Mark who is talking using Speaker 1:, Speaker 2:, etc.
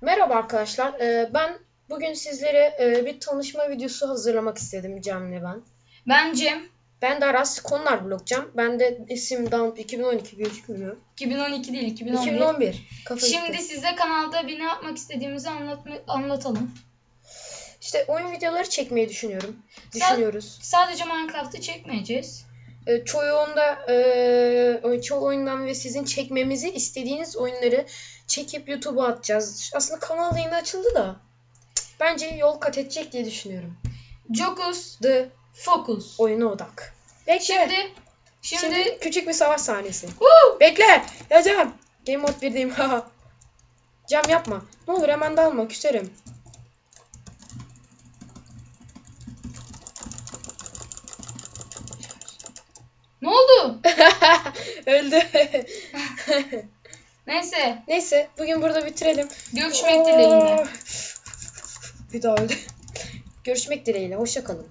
Speaker 1: Merhaba arkadaşlar. Ee, ben bugün sizlere e, bir tanışma videosu hazırlamak istedim Cem'le ben.
Speaker 2: Ben Cem.
Speaker 1: Ben de Aras konular blokacağım. Ben de isim Dump 2012 gözükmüyor.
Speaker 2: 2012 değil 2011.
Speaker 1: 2011. Kafa
Speaker 2: Şimdi
Speaker 1: gitti.
Speaker 2: size kanalda bir ne yapmak istediğimizi anlatma, anlatalım.
Speaker 1: İşte oyun videoları çekmeyi düşünüyorum. Düşünüyoruz.
Speaker 2: Sadece Minecraft'ı çekmeyeceğiz.
Speaker 1: Ee, çoğunda e, çoğu oyundan ve sizin çekmemizi istediğiniz oyunları çekip YouTube'a atacağız. Aslında kanal yayını açıldı da bence yol kat edecek diye düşünüyorum.
Speaker 2: Jocus
Speaker 1: The
Speaker 2: Focus.
Speaker 1: oyuna odak. Bekle.
Speaker 2: Şimdi
Speaker 1: Şimdi,
Speaker 2: şimdi,
Speaker 1: küçük bir savaş sahnesi.
Speaker 2: Woo!
Speaker 1: Bekle. Ya Cem. Game mode 1'deyim. haha. Cem yapma. Ne olur hemen dalma. Küserim.
Speaker 2: Oldu?
Speaker 1: Öldü.
Speaker 2: Neyse
Speaker 1: Neyse bugün burada bitirelim.
Speaker 2: görüşmek dileğiyle.
Speaker 1: Bir daha öldü. Görüşmek dileğiyle. Hoşça kalın.